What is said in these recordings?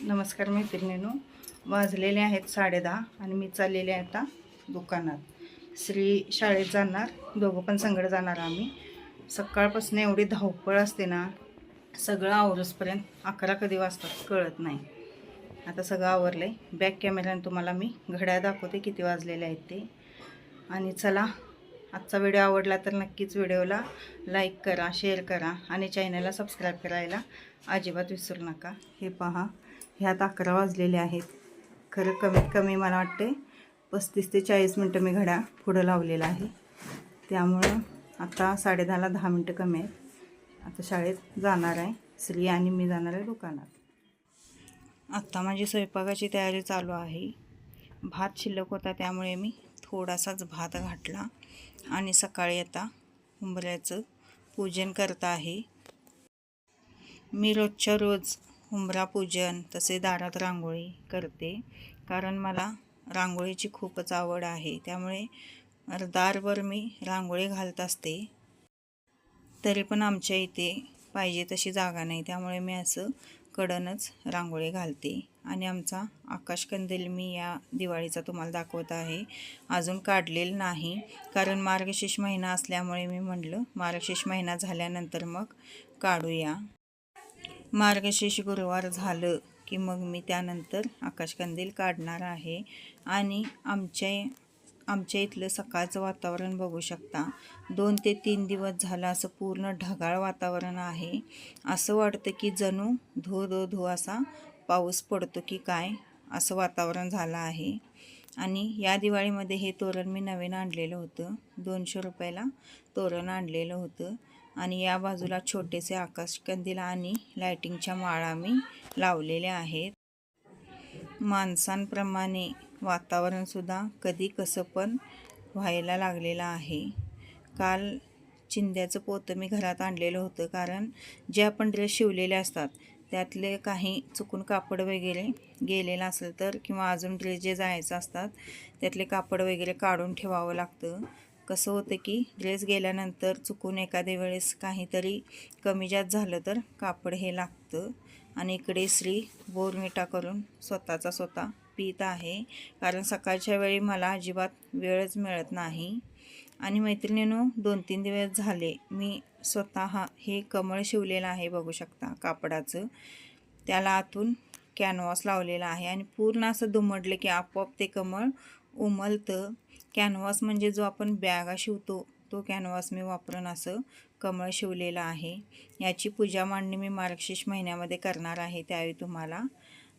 नमस्कार मैत्रिणीनो. वाजलेले आहेत साडेदहा आणि मी चाललेले आहे आता दुकानात. श्री शाळेत जाणार. दोघं पण संगड जाणार आम्ही. सकाळपासून एवढी धावपळ असते ना सगळं आवरसपर्यंत अकरा कधी वाजतात कळत नाही. आता सगळं आवरलं आहे बॅक कॅमेऱ्याने तुम्हाला मी घड्याळ दाखवते किती वाजलेले आहेत ते. आणि चला आजचा व्हिडिओ आवडला तर नक्कीच व्हिडिओला लाईक करा शेअर करा आणि चॅनलला सबस्क्राईब करायला अजिबात विसरू नका. हे पहा. ह्यात अकरा वाजलेले आहेत. खरं कमीत कमी मला वाटते पस्तीस ते चाळीस मिनटं मी घड्या पुढं लावलेला आहे. त्यामुळं आता साडेदहाला दहा मिनटं कमी आहेत. आता शाळेत जाणार आहे. स्त्री आणि मी जाणार आहे दुकानात. आत्ता माझी स्वयंपाकाची तयारी चालू आहे. भात शिल्लक होता त्यामुळे मी थोडासाच भात घातला आणि सकाळी आता उंबऱ्याचं पूजन करत आहे. मी रोजच्या रोज उंबरा पूजन तसे दारात रांगोळी करते. कारण मला रांगोळीची खूपच आवड आहे. त्यामुळे दारवर मी रांगोळी घालत असते. तरी पण आमच्या इथे पाहिजे तशी जागा नाही. त्यामुळे मी असं कडनच रांगोळी घालते. आणि आमचा आकाशकंदील मी या दिवाळीचा तुम्हाला दाखवत आहे. अजून काढलेलं नाही. कारण मार्गशीर्ष महिना असल्यामुळे मी म्हटलं मार्गशीर्ष महिना झाल्यानंतर मग काढूया. मार्गशीर्ष गुरुवार झालं की मग मी त्यानंतर आकाशकंदील काढणार आहे. आणि आमच्या आमच्या इथलं सकाळचं वातावरण बघू शकता. दोन ते तीन दिवस झालं असं पूर्ण ढगाळ वातावरण आहे. असं वाटतं की जणू धो धो धो असा पाऊस पडतो की काय असं वातावरण झालं आहे. आणि या दिवाळीमध्ये हे तोरण मी नवीन आणलेलं होतं. दोनशे रुपयाला तोरण आणलेलं होतं. आणि या बाजूला छोटेसे आकाशकंदील आणि लायटिंगच्या माळा मी लावलेल्या आहेत. माणसांप्रमाणे वातावरणसुद्धा कधी कसं पण व्हायला लागलेलं आहे. काल चिंद्याचं पोतं मी घरात आणलेलं होतं कारण जे आपण ड्रेस शिवलेले असतात त्यातले काही चुकून कापड वगैरे गेलेलं असेल तर किंवा अजून ड्रेस जे जायचं असतात त्यातले कापड वगैरे काढून ठेवावं लागतं. कसं होतं की ड्रेस गेल्यानंतर चुकून एखाद्या वेळेस काहीतरी कमी जास्त झालं तर कापड हे लागतं. आणि इकडे श्री बोरमिठा करून स्वतःचा स्वतः पित आहे. कारण सकाळच्या वेळी मला अजिबात वेळच मिळत नाही. आणि मैत्रिणीनो दोन तीन दिवस झाले मी स्वतः हे कमळ शिवलेलं आहे बघू शकता कापडाचं. त्याला आतून कॅनव्हास लावलेला आहे आणि पूर्ण असं दुमडलं की आपोआप ते कमळ उमलतं. कॅनव्हास म्हणजे जो आपण बॅगा शिवतो तो कॅनव्हास मी वापरून असं कमळ शिवलेलं आहे. याची पूजा मांडणी मी मार्गशीर्ष महिन्यामध्ये करणार आहे त्यावेळी तुम्हाला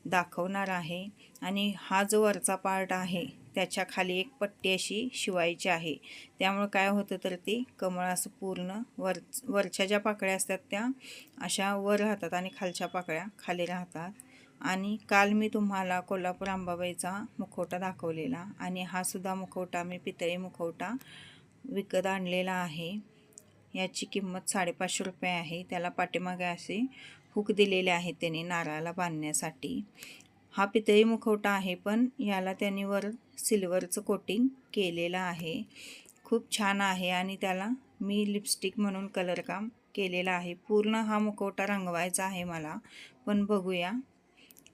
दाखवणार आहे. आणि हा जो वरचा पार्ट आहे त्याच्याखाली एक पट्टी अशी शिवायची आहे. त्यामुळं काय होतं तर ती कमळ असं पूर्ण वर वरच्या ज्या पाकळ्या असतात त्या अशा वर राहतात आणि खालच्या पाकळ्या खाली राहतात. आणि काल मी तुम्हाला कोल्हापूर अंबाबाईचा मुखवटा दाखवलेला आणि हा सुद्धा मुखवटा मी पितळी मुखवटा विकत आणलेला आहे. याची किंमत साडेपाचशे रुपये आहे. त्याला पाठीमागे असे हुक दिलेले आहेत त्याने नारळाला बांधण्यासाठी. हा पितळी मुखवटा आहे पण याला त्यांनी वर सिल्वरचं कोटिंग केलेलं आहे. खूप छान आहे आणि त्याला मी लिपस्टिक म्हणून कलरकाम केलेला केलेलं आहे. पूर्ण हा मुखवटा रंगवायचा आहे मला पण बघूया.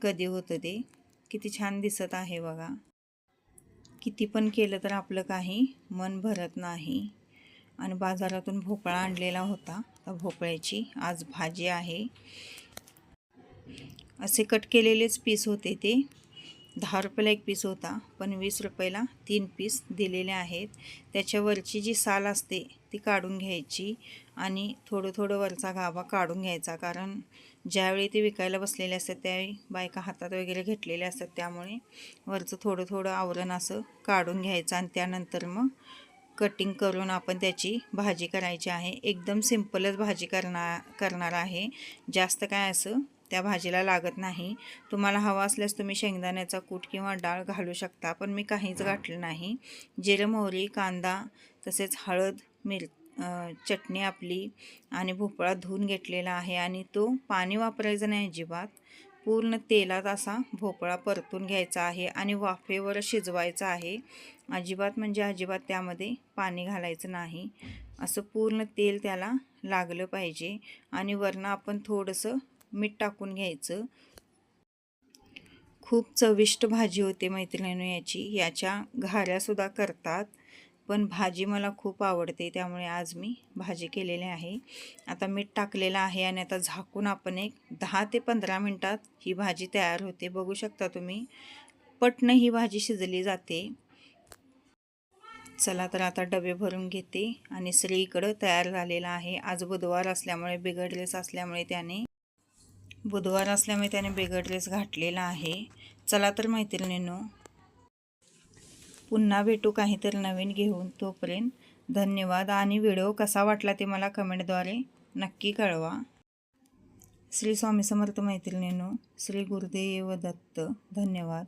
कधी होतं ते? किती छान दिसत आहे बघा. किती पण केलं तर आपलं काही मन भरत नाही. आणि बाजारातून भोपळा आणलेला होता. त्या भोपळ्याची आज भाजी आहे. असे कट केलेलेच पीस होते ते. दहा रुपयाला एक पीस होता. पण वीस रुपयाला तीन पीस दिलेले आहेत. त्याच्यावरची जी साल असते ती काढून घ्यायची आणि थोडं थोडं वरचा गाभा काढून घ्यायचा. कारण ज्यावेळी ते विकायला बसलेले असतात त्यावेळी बायका हातात वगैरे घेतलेल्या असतात. त्यामुळे वरचं थोडं थोडं आवरण असं काढून घ्यायचं आणि त्यानंतर मग कटिंग करून आपण त्याची भाजी करायची आहे. एकदम सिंपलच भाजी करणार करणार आहे. जास्त काय असं त्या भाजीला लागत नाही. तुम्हाला हवा असल्यास तुम्ही शेंगदाण्याचा कूट किंवा डाळ घालू शकता पण मी काहीच घातलं नाही. जिरं मोहरी कांदा तसेच हळद मिर चटणी आपली आणि भोपळा धुवून घेतलेला आहे आणि तो पाणी वापरायचं नाही अजिबात. पूर्ण तेलात असा भोपळा परतून घ्यायचा आहे आणि वाफेवर शिजवायचा आहे. अजिबात म्हणजे अजिबात त्यामध्ये पाणी घालायचं नाही. असं पूर्ण तेल त्याला लागलं पाहिजे आणि वरनं आपण थोडंसं मीठ टाकून घ्यायचं. खूप चविष्ट भाजी होते मैत्रिणीनं याची. याच्या घाऱ्यासुद्धा करतात. पण भाजी मला खूप आवडते त्यामुळे आज मी भाजी केलेली आहे. आता मीठ टाकलेलं आहे आणि आता झाकून आपण एक दहा ते पंधरा मिनटात ही भाजी तयार होते. बघू शकता तुम्ही पटणं ही भाजी शिजली जाते. चला तर आता डबे भरून घेते आणि सगळीकडं इकडं तयार झालेला आहे. आज बुधवार असल्यामुळे बिगड असल्यामुळे त्याने बुधवार असल्यामुळे त्याने बिगड ड्रेस घातलेला आहे. चला तर मैत्रिणींनो पुन्हा भेटू काहीतरी नवीन घेऊन तोपर्यंत धन्यवाद. आणि व्हिडिओ कसा वाटला ते मला कमेंटद्वारे नक्की कळवा. श्री स्वामी समर्थ मैत्रिणीनो श्री गुरुदेव दत्त धन्यवाद.